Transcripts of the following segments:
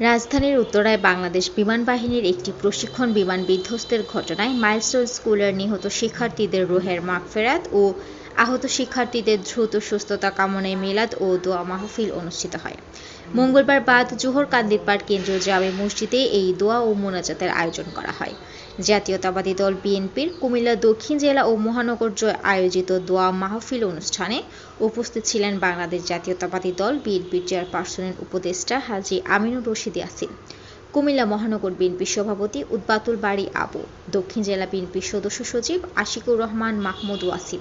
রাজধানীর উত্তরায় বাংলাদেশ বিমান বাহিনীর একটি প্রশিক্ষণ বিমান বিধ্বস্তের ঘটনায় মাইলস্টোন স্কুলের নিহত শিক্ষার্থীদের রোহের মাগফেরাত ও আহত শিক্ষার্থীদের দ্রুত সুস্থতা কামনায় মেলাদ ও দোয়া মাহফিল অনুষ্ঠিত হয়। মঙ্গলবার বাদ জোহর কান্দিরপাড় কেন্দ্রীয় জামে মসজিদে এই দোয়া ও মোনাজাতের আয়োজন করা হয়। জাতীয়তাবাদী দল বিএনপির কুমিল্লা দক্ষিণ জেলা ও মহানগর জয় আয়োজিত দোয়া মাহফিল অনুষ্ঠানে উপস্থিত ছিলেন বাংলাদেশ জাতীয়তাবাদী দল বিএনপির চেয়ারপারসনের উপদেষ্টা হাজি আমিনুর রশিদ ইয়াসিন, কুমিল্লা মহানগর বিএনপি সভাপতি উদ্বাতুল বাড়ি আবু, দক্ষিণ জেলা বিএনপির সদস্য সচিব আশিকুর রহমান মাহমুদ ওয়াসিম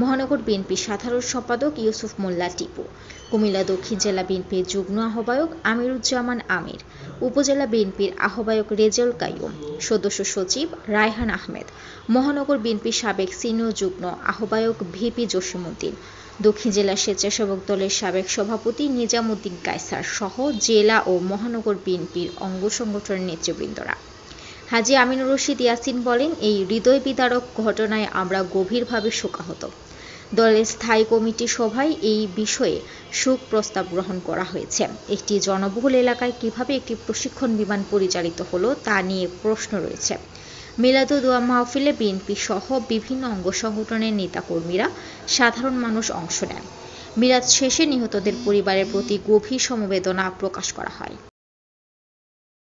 মহানগর বিএনপির সাধারণ সম্পাদক ইউসুফ মোল্লা টিপু। কুমিল্লা দক্ষিণ জেলা বিএনপির যুগ্ম আহ্বায়ক আমিরুজ্জামান আমির। উপজেলা বিএনপির আহ্বায়ক রেজাউল কাইয়ুম। সদস্য সচিব রায়হান আহমেদ। মহানগর বিএনপির সাবেক সিনিয়র যুগ্ম আহ্বায়ক ভিপি জসিমউদ্দিন। দক্ষিণ জেলা স্বেচ্ছাসেবক দলের সাবেক সভাপতি নিজামুদ্দিন কায়সার সহ জেলা ও মহানগর বিএনপির অঙ্গ সংগঠনের নেতৃবৃন্দরা। হাজি আমিনুর রশিদ ইয়াসিন বলেন, এই হৃদয় বিদারক ঘটনায় আমরা গভীরভাবে শোকাহত। দলের স্থায়ী কমিটি সভায় এই বিষয়ে শোক প্রস্তাব গ্রহণ করা হয়েছে। একটি জনবহুল এলাকায় কীভাবে একটি প্রশিক্ষণ বিমান পরিচালিত হলো তা নিয়ে প্রশ্ন রয়েছে। মিলাদু দোয়া মাহফিলে বিএনপি সহ বিভিন্ন অঙ্গ সংগঠনের নেতাকর্মীরা সাধারণ মানুষ অংশ নেন। মিলাদ শেষে নিহতদের পরিবারের প্রতি গভীর সমবেদনা প্রকাশ করা হয়।